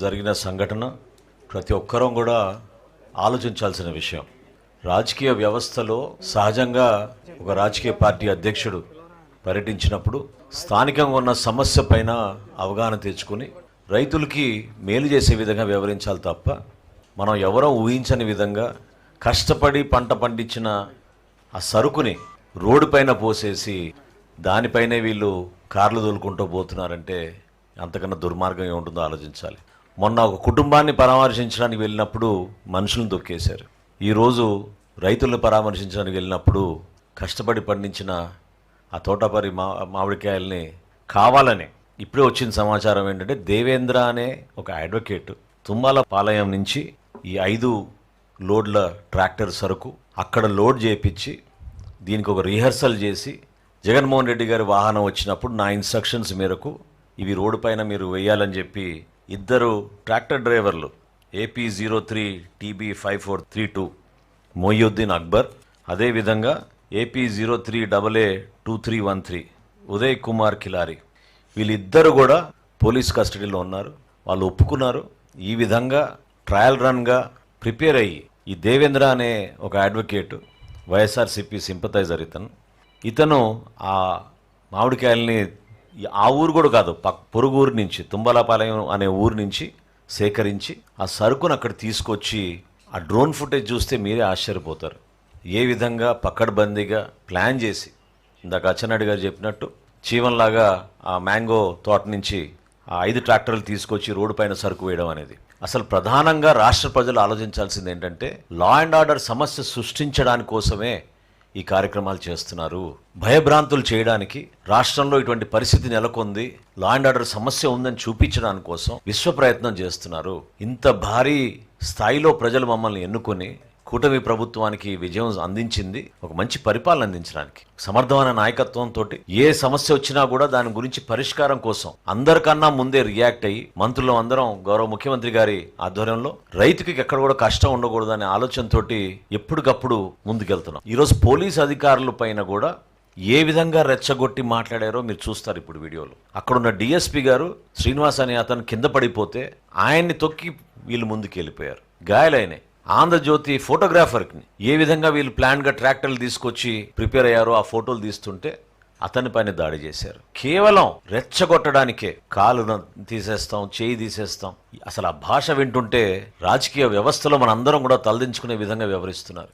జరిగిన సంఘటన ప్రతి ఒక్కరూ కూడా ఆలోచించాల్సిన విషయం. రాజకీయ వ్యవస్థలో సహజంగా ఒక రాజకీయ పార్టీ అధ్యక్షుడు పర్యటించినప్పుడు స్థానికంగా ఉన్న సమస్య పైన అవగాహన తెచ్చుకుని రైతులకి మేలు చేసే విధంగా వ్యవహరించాలి తప్ప మనం ఎవరో ఊహించని విధంగా కష్టపడి పంట పండించిన ఆ సరుకుని రోడ్డు పైన పోసేసి దానిపైనే వీళ్ళు కార్లు తోలుకుంటూ పోతున్నారంటే అంతకన్నా దుర్మార్గం ఏముంటుందో ఆలోచించాలి. మొన్న ఒక కుటుంబాన్ని పరామర్శించడానికి వెళ్ళినప్పుడు మనుషులను తొక్కేశారు. ఈరోజు రైతులను పరామర్శించడానికి వెళ్ళినప్పుడు కష్టపడి పండించిన ఆ తోటపరి మా మామిడికాయల్ని కావాలని ఇప్పుడే వచ్చిన సమాచారం ఏంటంటే దేవేంద్ర అనే ఒక అడ్వకేట్ తుమ్మాల పాలయం నుంచి ఈ ఐదు లోడ్ల ట్రాక్టర్ సరుకు అక్కడ లోడ్ చేయించి దీనికి ఒక రిహర్సల్ చేసి జగన్మోహన్ రెడ్డి గారి వాహనం వచ్చినప్పుడు నా ఇన్స్ట్రక్షన్స్ మేరకు ఇవి రోడ్డు పైన మీరు వేయాలని చెప్పి ఇద్దరు ట్రాక్టర్ డ్రైవర్లు A P zero three T B five four three two Moinuddin Akbar అదేవిధంగా A P zero three double A two three one three Uday Kumar Kilari వీళ్ళిద్దరు కూడా పోలీస్ కస్టడీలో ఉన్నారు. వాళ్ళు ఒప్పుకున్నారు. ఈ విధంగా ట్రయల్ రన్గా ప్రిపేర్ అయ్యి ఈ దేవేంద్ర అనే ఒక అడ్వకేట్ వైఎస్ఆర్సిపి సింపతైజర్ ఇతను. ఇతను ఆ మామిడికాయల్ని ఆ ఊరు కూడా కాదు పక్ పొరుగు ఊరు నుంచి తుంబలపాలెం అనే ఊరు నుంచి సేకరించి ఆ సరుకును అక్కడ తీసుకొచ్చి ఆ డ్రోన్ ఫుటేజ్ చూస్తే మీరే ఆశ్చర్యపోతారు. ఏ విధంగా పక్కడబందీగా ప్లాన్ చేసి ఇందాక అచ్చెన్నాయుడు గారు చెప్పినట్టు చీవన్లాగా ఆ మ్యాంగో తోట నుంచి ఆ ఐదు ట్రాక్టర్లు తీసుకొచ్చి రోడ్డు పైన సరుకు వేయడం అనేది. అసలు ప్రధానంగా రాష్ట్ర ప్రజలు ఆలోచించాల్సింది ఏంటంటే లా అండ్ ఆర్డర్ సమస్య సృష్టించడానికి కోసమే ఈ కార్యక్రమాలు చేస్తున్నారు. భయభ్రాంతులు చేయడానికి రాష్ట్రంలో ఇటువంటి పరిస్థితి నెలకొంది. లా అండ్ ఆర్డర్ సమస్య ఉందని చూపించడానికి కోసం విశ్వ ప్రయత్నం చేస్తున్నారు. ఇంత భారీ స్థాయిలో ప్రజలు మమ్మల్ని ఎన్నుకొని కూటమి ప్రభుత్వానికి విజయం అందించింది ఒక మంచి పరిపాలన అందించడానికి. సమర్థమైన నాయకత్వంతో ఏ సమస్య వచ్చినా కూడా దాని గురించి పరిష్కారం కోసం అందరికన్నా ముందే రియాక్ట్ అయ్యి మంత్రులు అందరం గౌరవ ముఖ్యమంత్రి గారి ఆధ్వర్యంలో రైతుకి ఎక్కడ కూడా కష్టం ఉండకూడదు అనే ఆలోచనతోటి ఎప్పటికప్పుడు ముందుకెళ్తున్నాం. ఈరోజు పోలీస్ అధికారుల పైన కూడా ఏ విధంగా రెచ్చగొట్టి మాట్లాడారో మీరు చూస్తారు ఇప్పుడు వీడియోలో. అక్కడున్న డిఎస్పి గారు శ్రీనివాస్ అనే అతను కింద పడిపోతే ఆయన్ని తొక్కి వీళ్ళు ముందుకు వెళ్ళిపోయారు గాయాలైనాయి. ఆంధ్రజ్యోతి ఫోటోగ్రాఫర్కి ఏ విధంగా వీళ్ళు ప్లాన్గా ట్రాక్టర్లు తీసుకొచ్చి ప్రిపేర్ అయ్యారో ఆ ఫోటోలు తీస్తుంటే అతని పైన దాడి చేశారు. కేవలం రెచ్చగొట్టడానికే కాలు తీసేస్తాం చేయి తీసేస్తాం. అసలు ఆ భాష వింటుంటే రాజకీయ వ్యవస్థలో మనందరం కూడా తలదించుకునే విధంగా వ్యవహరిస్తున్నారు.